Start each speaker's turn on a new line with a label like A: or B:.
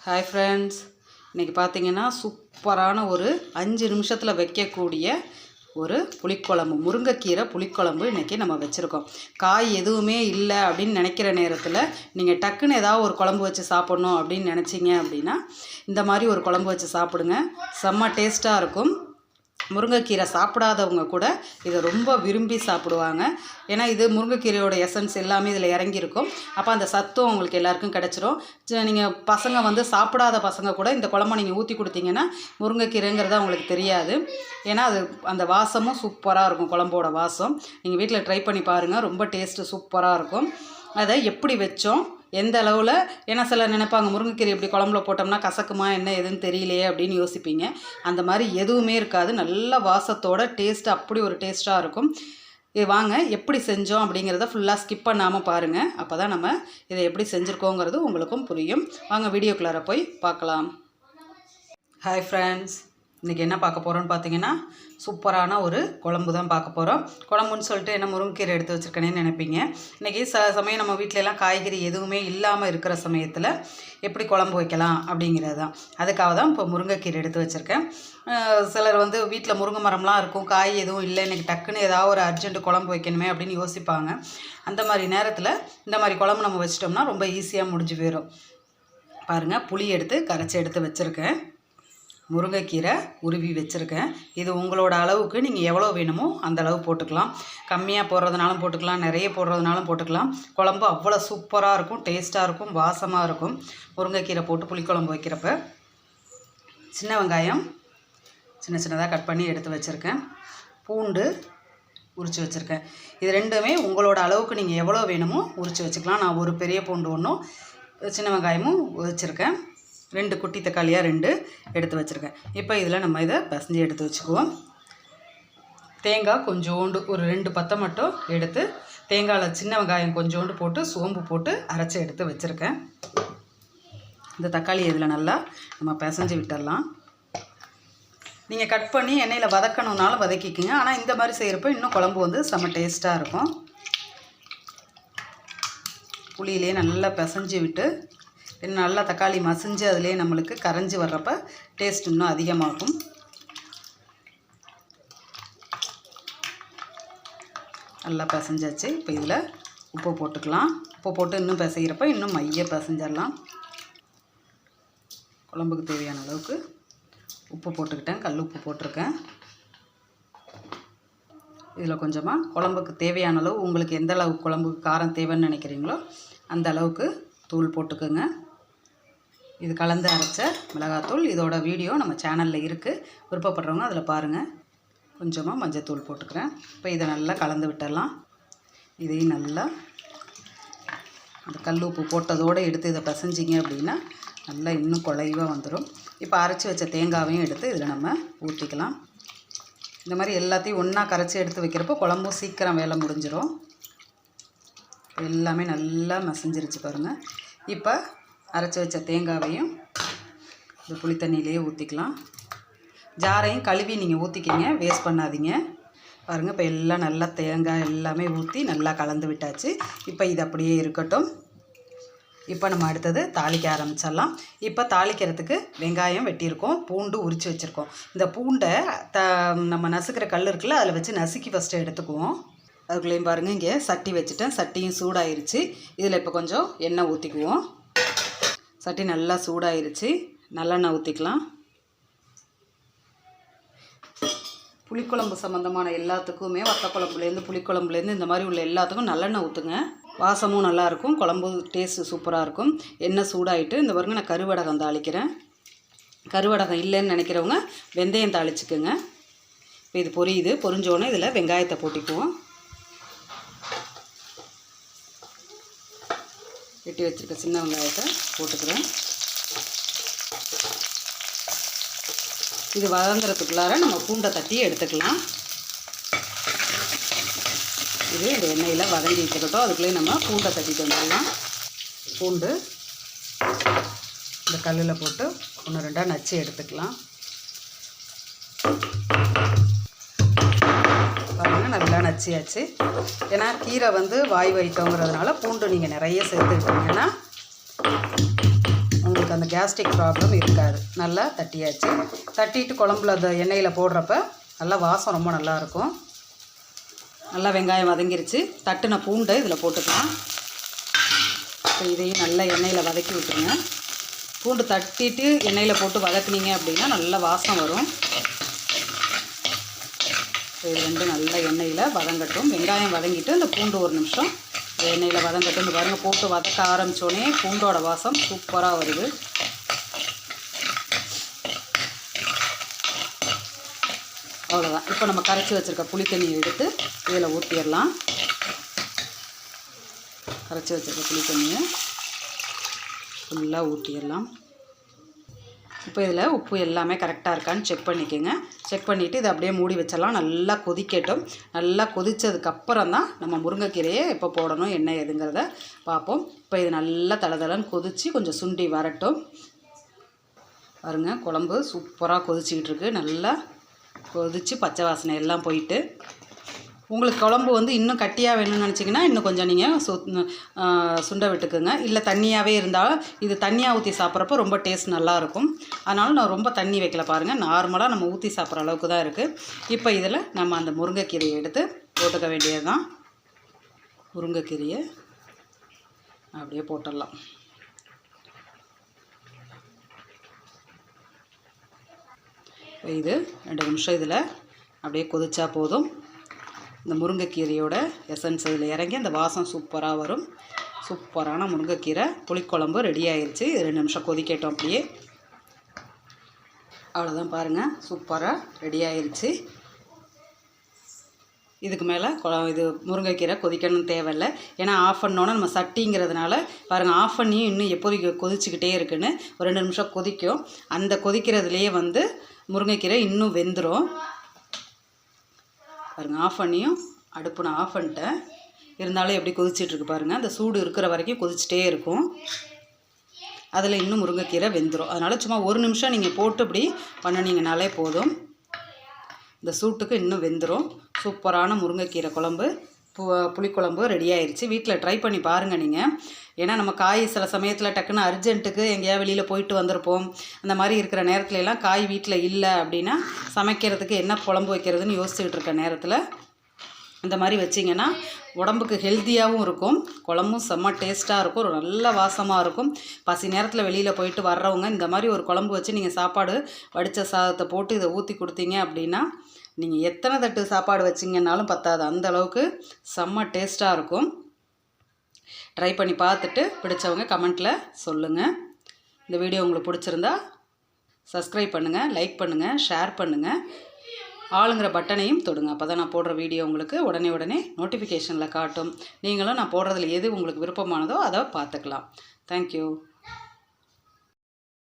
A: Hi friends இன்றைக்கி பார்த்தீங்கன்னா சூப்பரான ஒரு அஞ்சு நிமிஷத்தில் வைக்கக்கூடிய ஒரு புளிக்குழம்பு. முருங்கைக்கீரை புளிக்குழம்பு இன்றைக்கி நம்ம வச்சுருக்கோம். காய் எதுவுமே இல்லை அப்படின்னு நினைக்கிற நேரத்தில் நீங்கள் டக்குன்னு ஏதாவது ஒரு குழம்பு வச்சு சாப்பிட்ணும் அப்படின்னு நினச்சிங்க அப்படின்னா இந்த மாதிரி ஒரு குழம்பு வச்சு சாப்பிடுங்க. செம்ம டேஸ்ட்டாக இருக்கும். முருங்கைக்கீரை சாப்பிடாதவங்க கூட இதை ரொம்ப விரும்பி சாப்பிடுவாங்க. ஏன்னா இது முருங்கைக்கீரையோட எசன்ஸ் எல்லாமே இதில் இறங்கியிருக்கும். அப்போ அந்த சத்தும் உங்களுக்கு எல்லாருக்கும் கிடச்சிரும். நீங்கள் பசங்க வந்து சாப்பிடாத பசங்க கூட இந்த குழம்ப நீங்கள் ஊற்றி கொடுத்தீங்கன்னா முருங்கைக்கீரைங்கிறது அவங்களுக்கு தெரியாது. ஏன்னா அது அந்த வாசமும் சூப்பராக இருக்கும் குழம்போட வாசம். நீங்கள் வீட்டில் ட்ரை பண்ணி பாருங்கள் ரொம்ப டேஸ்ட்டு சூப்பராக இருக்கும். அதை எப்படி வச்சோம்? எந்த அளவில்? ஏன்னா சிலர் நினைப்பாங்க முருங்கைக்கீரை இப்படி குழம்புல போட்டோம்னா கசக்குமா என்ன எதுன்னு தெரியலையே அப்படின்னு யோசிப்பீங்க. அந்த மாதிரி எதுவுமே இருக்காது. நல்ல வாசத்தோட டேஸ்ட் அப்படி ஒரு டேஸ்ட்டாக இருக்கும். இது வாங்க எப்படி செஞ்சோம் அப்படிங்கிறத ஃபுல்லாக ஸ்கிப் பண்ணாமல் பாருங்கள் அப்போ தான் நம்ம இதை எப்படி செஞ்சுருக்கோங்கிறது உங்களுக்கும் புரியும். வாங்க வீடியோக்குள்ளார போய் பார்க்கலாம். ஹாய் ஃப்ரெண்ட்ஸ் இன்றைக்கி என்ன பார்க்க போகிறோன்னு பார்த்தீங்கன்னா சூப்பரான ஒரு குழம்பு தான் பார்க்க போகிறோம் குழம்புன்னு சொல்லிட்டு என்ன முருங்கைக்கீரை எடுத்து வச்சுருக்கேனேன்னு நினைப்பீங்க. இன்றைக்கி ச சமயம் நம்ம வீட்டில எல்லாம் காய்கறி எதுவுமே இல்லாமல் இருக்கிற சமயத்தில் எப்படி குழம்பு வைக்கலாம் அப்படிங்கிறது தான். அதுக்காக தான் இப்போ முருங்கைக்கீரை எடுத்து வச்சுருக்கேன். சிலர் வந்து வீட்டில் முருங்கை மரம்லாம் இருக்கும் காய் எதுவும் இல்லை இன்றைக்கி டக்குன்னு ஏதாவது ஒரு அர்ஜென்ட் குழம்பு வைக்கணுமே அப்படின்னு யோசிப்பாங்க. அந்த மாதிரி நேரத்தில் இந்த மாதிரி குழம்பு நம்ம வச்சிட்டோம்னா ரொம்ப ஈஸியாக முடிஞ்சு போயிடும் பாருங்கள் புளி எடுத்து கரைச்சி எடுத்து வச்சுருக்கேன். முருங்கைக்கீரை உருவி வச்சுருக்கேன். இது உங்களோட அளவுக்கு நீங்கள் எவ்வளோ வேணுமோ அந்த அளவு போட்டுக்கலாம். கம்மியாக போடுறதுனாலும் போட்டுக்கலாம் நிறைய போடுறதுனாலும் போட்டுக்கலாம். குழம்பு அவ்வளோ சூப்பராக இருக்கும் டேஸ்ட்டாக இருக்கும் வாசமாக இருக்கும். முருங்கைக்கீரை போட்டு புளிக்குழம்பு வைக்கிறப்ப சின்ன வெங்காயம் சின்ன சின்னதாக கட் பண்ணி எடுத்து வச்சுருக்கேன். பூண்டு உரித்து வச்சுருக்கேன். இது ரெண்டுமே உங்களோட அளவுக்கு நீங்கள் எவ்வளோ வேணுமோ உரித்து வச்சுக்கலாம். நான் ஒரு பெரிய பூண்டு ஒன்றும் சின்ன வெங்காயமும் வச்சுருக்கேன் ரெண்டு குட்டி தக்காளியாக ரெண்டு எடுத்து வச்சுருக்கேன். இப்போ இதில் நம்ம இதை பசஞ்சு எடுத்து வச்சுக்குவோம். தேங்காய் கொஞ்சோண்டு ஒரு ரெண்டு பத்தை மட்டும் எடுத்து தேங்காயில் சின்ன வெங்காயம் கொஞ்சோண்டு போட்டு சோம்பு போட்டு அரைச்சி எடுத்து வச்சுருக்கேன். இந்த தக்காளி இதில் நல்லா நம்ம பிசைஞ்சு விட்டுடலாம். நீங்கள் கட் பண்ணி எண்ணெயில் வதக்கணுன்னாலும் வதக்கிக்கிங்க. ஆனால் இந்த மாதிரி செய்கிறப்ப இன்னும் குழம்பு வந்து செம்ம டேஸ்ட்டாக இருக்கும். புளியிலே நல்லா பிசைஞ்சு விட்டு நல்லா தக்காளி மசிஞ்சு அதிலே நம்மளுக்கு கரைஞ்சி வர்றப்ப டேஸ்ட் இன்னும் அதிகமாகும். நல்லா பிசைஞ்சாச்சு. இப்போ இதில் உப்பு போட்டுக்கலாம். உப்பு போட்டு இன்னும் பிசைகிறப்ப இன்னும் மைய பிசைஞ்சிடலாம். குழம்புக்கு தேவையான அளவுக்கு உப்பு போட்டுக்கிட்டேன். கல் உப்பு போட்டிருக்கேன். இதில் கொஞ்சமாக குழம்புக்கு தேவையான அளவு உங்களுக்கு எந்த அளவுக்கு குழம்புக்கு காரம் தேவைன்னு நினைக்கிறீங்களோ அந்த அளவுக்கு தூள் போட்டுக்கோங்க. இது கலந்து அரைச்ச மிளகாத்தூள். இதோட வீடியோ நம்ம சேனலில் இருக்குது விருப்பப்படுறவங்க அதில் பாருங்கள் கொஞ்சமாக மஞ்சத்தூள் போட்டுக்கிறேன். இப்போ இதை நல்லா கலந்து விட்டுடலாம் இதையும் நல்லா அந்த கல் உப்பு போட்டதோடு எடுத்து இதை பசைஞ்சிங்க அப்படின்னா நல்லா இன்னும் குழைவாக வந்துடும் இப்போ அரைச்சி வச்ச தேங்காவையும் எடுத்து இதில் நம்ம ஊற்றிக்கலாம் இந்த மாதிரி எல்லாத்தையும் ஒன்றா கரைச்சி எடுத்து வைக்கிறப்போ குழம்பும் சீக்கிரம் வேலை முடிஞ்சிடும் எல்லாமே நல்லா மசிஞ்சிருச்சு பாருங்கள் இப்போ அரைச்சி வச்ச தேங்காவையும் இந்த புளி தண்ணியிலேயே ஊற்றிக்கலாம் ஜாரையும் கழுவி நீங்கள் ஊற்றிக்கிங்க வேஸ்ட் பண்ணாதீங்க. பாருங்கள் இப்போ எல்லாம் நல்லா தேங்காய் எல்லாமே ஊற்றி நல்லா கலந்து விட்டாச்சு. இப்போ இது அப்படியே இருக்கட்டும். இப்போ நம்ம அடுத்தது தாளிக்க ஆரம்பிச்சிடலாம். இப்போ தாளிக்கிறதுக்கு வெங்காயம் வெட்டியிருக்கோம் பூண்டு உரித்து வச்சுருக்கோம். இந்த பூண்டை த நம்ம நசுக்கிற கல் இருக்குல்ல அதில் வச்சு நசுக்கி ஃபஸ்ட்டு எடுத்துக்குவோம். அதுக்குள்ளேயும் பாருங்கள் இங்கே சட்டி வச்சுட்டேன். சட்டியும் சூடாயிருச்சு. இதில் இப்போ கொஞ்சம் எண்ணெய் ஊற்றிக்குவோம் சட்டி நல்லா சூடாயிருச்சு. நல்லெண்ணெய் ஊற்றிக்கலாம் புளிக்குழம்பு சம்மந்தமான எல்லாத்துக்குமே வத்தக்குழம்புலேருந்து புளிக்குழம்புலேருந்து இந்த மாதிரி உள்ள எல்லாத்துக்கும் நல்லெண்ணெய் ஊற்றுங்க வாசமும் நல்லாயிருக்கும். குழம்பு டேஸ்ட்டு சூப்பராக இருக்கும் எண்ணெய் சூடாயிட்டு இந்த பாருங்க நான் கருவடகம் தாளிக்கிறேன். கருவடகம் இல்லைன்னு நினைக்கிறவங்க வெந்தயம் தாளிச்சுக்குங்க. இப்போ இது பொரியுது. பொரிஞ்சோடனே இதில் வெங்காயத்தை போட்டிக்குவோம். வெட்டி வச்சுருக்க சின்ன வெங்காயத்தை போட்டுக்கிறேன். இது வதங்குறதுக்குள்ளார நம்ம பூண்டை தட்டி எடுத்துக்கலாம். இது இந்த எண்ணெயில் வதங்கி வச்சுக்கிட்டோம் அதுக்குள்ளேயே நம்ம பூண்டை தட்டிட்டு வந்துடலாம். பூண்டு இந்த கல்லில் போட்டு ஒன்று ரெண்டாக நச்சு எடுத்துக்கலாம். நச்சியாச்சு ஏன்னா கீரை வந்து வாய் வைத்தோங்கிறதுனால பூண்டு நீங்கள் நிறைய சேர்த்துக்கிட்டீங்கன்னா உங்களுக்கு அந்த கேஸ்ட்ரிக் ப்ராப்ளம் இருக்காது. நல்லா தட்டியாச்சு. தட்டிட்டு குழம்புல அந்த எண்ணெயில் போடுறப்ப நல்லா வாசம் ரொம்ப நல்லாயிருக்கும் நல்லா வெங்காயம் வதங்கிருச்சு. தட்டுன பூண்டை இதில் போட்டுக்கலாம். இப்போ இதையும் நல்லா எண்ணெயில் வதக்கி விட்டுருங்க. பூண்டு தட்டிட்டு எண்ணெயில் போட்டு வதக்குனீங்க அப்படின்னா நல்ல வாசம் வரும். இது ரெண்டும் நல்லா எண்ணெயில் வதங்கட்டும். வெங்காயம் வதங்கிட்டு அந்த பூண்டு ஒரு நிமிஷம். எண்ணெயில் வதங்கட்டும். இந்த பாருங்கள் போட்டு வதக்க ஆரம்பித்தோடனே பூண்டோட வாசம் சூப்பராக வருது. அவ்வளோதான் இப்போ நம்ம கரைச்சி வச்சுருக்க புளி தண்ணியை எடுத்து இதில் ஊற்றிடலாம் கரைச்சி வச்சுருக்க புளி தண்ணியை ஃபுல்லாக ஊற்றிடலாம் இப்போ இதில் உப்பு எல்லாமே கரெக்டாக இருக்கான்னு செக் பண்ணிக்கோங்க. செக் பண்ணிவிட்டு இதை அப்படியே மூடி வச்சிடலாம். நல்லா கொதிக்கட்டும். நல்லா கொதித்ததுக்கப்புறம் தான் நம்ம முருங்கைக்கீரையை எப்போ போடணும் என்ன ஏதுங்கிறத பார்ப்போம். இப்போ இது நல்லா தளதளன்னு கொதித்து கொஞ்சம் சுண்டி வரட்டும். பாருங்க குழம்பு சூப்பராக கொதிச்சிக்கிட்டு இருக்கு. நல்லா கொதித்து பச்சை வாசனை எல்லாம் போயிட்டு உங்களுக்கு குழம்பு வந்து இன்னும் கட்டியாக வேணும்னு நினச்சிங்கன்னா இன்னும் கொஞ்சம் நீங்கள் சு சுண்டை சுண்ட விட்டுக்குங்க. இல்லை தண்ணியாகவே இருந்தாலும் இது தண்ணியாக ஊற்றி சாப்பிட்றப்ப ரொம்ப டேஸ்ட் நல்லாயிருக்கும் அதனால நான் ரொம்ப தண்ணி வைக்கல பாருங்கள் நார்மலாக நம்ம ஊற்றி சாப்பிட்ற அளவுக்கு தான் இருக்குது இப்போ இதில் நம்ம அந்த முருங்கைக்கீரையை எடுத்து போட்டுக்க வேண்டியது தான் முருங்கைக்கீரையை அப்படியே போட்டுடலாம். இது ரெண்டு நிமிஷம் இதில் அப்படியே கொதிச்சா போதும். இந்த முருங்கைக்கீரையோட எசன்ஸ் இதில் இறங்கி அந்த வாசம் சூப்பராக வரும். சூப்பரான முருங்கைக்கீரை. புளிக்குழம்பு ரெடி ஆயிடுச்சு ரெண்டு நிமிஷம் கொதிக்கட்டும் அப்படியே. அவ்வளோதான் பாருங்கள் சூப்பராக ரெடி ஆயிடுச்சு இதுக்கு மேலே இது முருங்கைக்கீரை கொதிக்கணும்னு தேவையில்லை. ஏன்னா ஆஃப் பண்ணோன்னே நம்ம சட்டிங்கிறதுனால பாருங்கள் ஆஃப் பண்ணியும் இன்னும் எப்போதைக்கு கொதிச்சுக்கிட்டே இருக்குன்னு ஒரு ரெண்டு நிமிஷம் கொதிக்கும். அந்த கொதிக்கிறதுலையே வந்து முருங்கைக்கீரை இன்னும் வெந்துடும் பாருங்கள் ஆஃப் பண்ணியும் அடுப்பு நான் ஆஃப் பண்ணிட்டேன். இருந்தாலும் எப்படி கொதிச்சிட்ருக்கு பாருங்கள் அந்த சூடு இருக்கிற வரைக்கும் கொதிச்சிட்டே இருக்கும். அதில் இன்னும் முருங்கைக்கீரை வெந்துடும் அதனால் சும்மா ஒரு நிமிஷம் நீங்கள் போட்டு இப்படி பண்ணினீங்கனாலே போதும். இந்த சூட்டுக்கு இன்னும் வெந்துடும் சூப்பரான முருங்கைக்கீரை குழம்பு. புளிக்குழம்பு ரெடி ஆயிடுச்சு வீட்டில் ட்ரை பண்ணி பாருங்கள் நீங்கள் ஏன்னா நம்ம காய் சில சமயத்தில் டக்குன்னு அர்ஜென்ட்டுக்கு எங்கேயா வெளியில் போயிட்டு வந்திருப்போம். அந்த மாதிரி இருக்கிற நேரத்துல எல்லாம் காய் வீட்டில் இல்லை அப்படின்னா சமைக்கிறதுக்கு என்ன குழம்பு வைக்கிறதுன்னு யோசிச்சுக்கிட்டு இருக்க நேரத்தில் இந்த மாதிரி வச்சிங்கன்னா உடம்புக்கு ஹெல்த்தியாகவும் இருக்கும். குழம்பும் செம்ம டேஸ்ட்டாக இருக்கும். ஒரு நல்ல வாசமாக இருக்கும். பசி நேரத்தில் வெளியில் போயிட்டு வர்றவங்க இந்த மாதிரி ஒரு குழம்பு வச்சு நீங்கள் சாப்பாடு வடித்த சாதத்தை போட்டு இதை ஊற்றி கொடுத்தீங்க அப்படின்னா நீங்கள் எத்தனை தட்டு சாப்பாடு வச்சிங்கன்னாலும் பத்தாது. அந்த அளவுக்கு செம்ம டேஸ்ட்டாக இருக்கும். ட்ரை பண்ணி பார்த்துட்டு பிடிச்சவங்க கமெண்ட்டில் சொல்லுங்கள் இந்த வீடியோ உங்களுக்கு பிடிச்சிருந்தா சப்ஸ்கிரைப் பண்ணுங்கள் லைக் பண்ணுங்கள் ஷேர் பண்ணுங்கள் ஆளுங்கிற பட்டனையும் தொடுங்க. அப்போ தான் நான் போடுற வீடியோ உங்களுக்கு உடனே உடனே நோட்டிஃபிகேஷனில் காட்டும். நீங்களும் நான் போடுறதுல எது உங்களுக்கு விருப்பமானதோ அதை பார்த்துக்கலாம். தேங்க்யூ